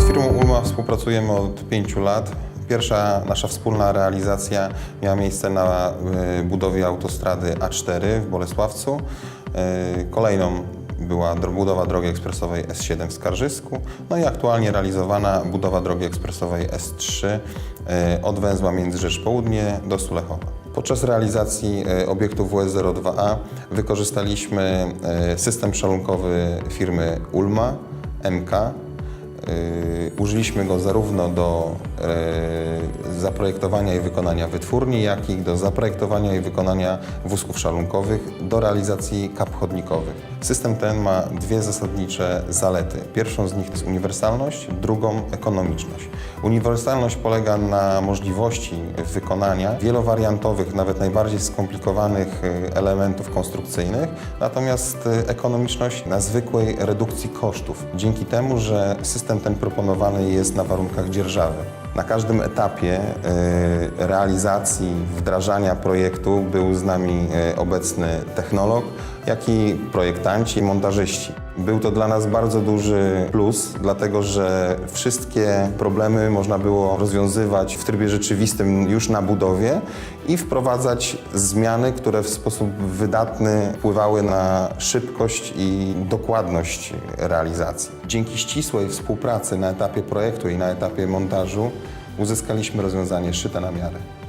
Z firmą Ulma współpracujemy od pięciu lat. Pierwsza nasza wspólna realizacja miała miejsce na y, budowie autostrady A4 w Bolesławcu. Y, Kolejną była budowa drogi ekspresowej S7 w Skarżysku, no i aktualnie realizowana budowa drogi ekspresowej S3 y, od węzła Międzyrzecz Południe do Sulechowa. Podczas realizacji obiektu WS02A wykorzystaliśmy system szalunkowy firmy Ulma MK. Y, Użyliśmy go zarówno do y, zaprojektowania i wykonania wytwórni, jak i do zaprojektowania i wykonania wózków szalunkowych do realizacji kap chodnikowych. System ten ma dwie zasadnicze zalety. Pierwszą z nich jest uniwersalność, drugą ekonomiczność. Uniwersalność polega na możliwości wykonania wielowariantowych, nawet najbardziej skomplikowanych y, elementów konstrukcyjnych, natomiast ekonomiczność na zwykłej redukcji kosztów. Dzięki temu, że system ten proponowany jest na warunkach dzierżawy. Na każdym etapie y, realizacji, wdrażania projektu był z nami y, obecny technolog, jak i projektanci i montażyści. Był to dla nas bardzo duży plus, dlatego że wszystkie problemy można było rozwiązywać w trybie rzeczywistym już na budowie i wprowadzać zmiany, które w sposób wydatny wpływały na szybkość i dokładność realizacji. Dzięki ścisłej współpracy na etapie projektu i na etapie montażu uzyskaliśmy rozwiązanie szyte na miarę.